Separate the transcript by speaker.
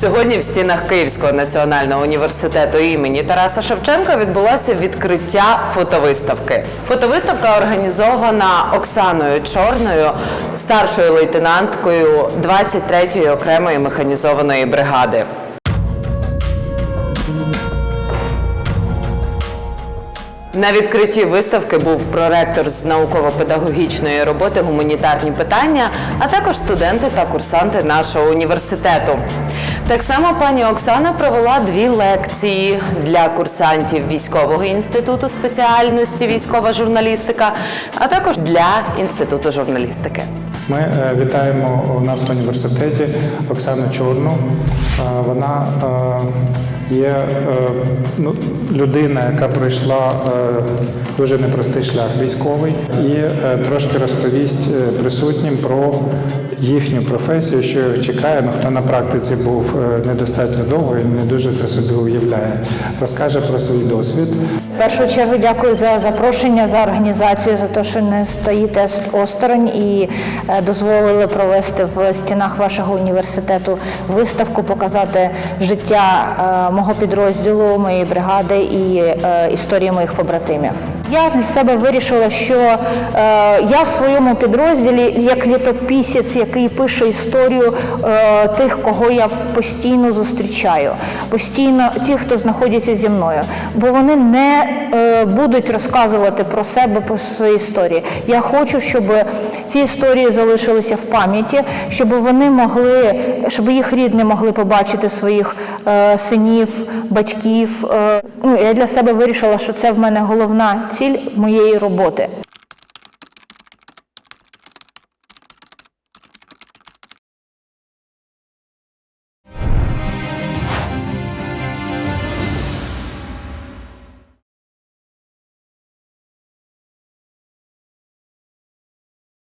Speaker 1: Сьогодні в стінах Київського національного університету імені Тараса Шевченка відбулося відкриття фотовиставки. Фотовиставка організована Оксаною Чорною, старшою лейтенанткою 23-ї окремої механізованої бригади. На відкритті виставки був проректор з науково-педагогічної роботи гуманітарні питання, а також студенти та курсанти нашого університету. Так само пані Оксана провела дві лекції для курсантів військового інституту спеціальності військова журналістика, а також для інституту журналістики.
Speaker 2: Ми е, вітаємо у нас в університеті Оксану Чорну. Е, Вона е, є е, ну, людина, яка пройшла е, дуже непростий шлях військовий, і е, трошки розповість присутнім про їхню професію, що чекає. Ну хто на практиці був недостатньо довго і не дуже це собі уявляє. Розкаже про свій досвід.
Speaker 3: В першу чергу дякую за запрошення, за організацію, за те, що не стоїте осторонь і дозволили провести в стінах вашого університету виставку, показати життя мого підрозділу, моєї бригади і е, історії моїх побратимів. Я для себе вирішила, що е, я в своєму підрозділі як літописець, який пише історію е, тих, кого я постійно зустрічаю, постійно ті, хто знаходяться зі мною, бо вони не е, будуть розказувати про себе, про свої історії. Я хочу, щоб ці історії залишилися в пам'яті, щоб вони могли, щоб їх рідні могли побачити своїх синів, батьків. Е, ну, я для себе вирішила, що це в мене головна ціль моєї роботи.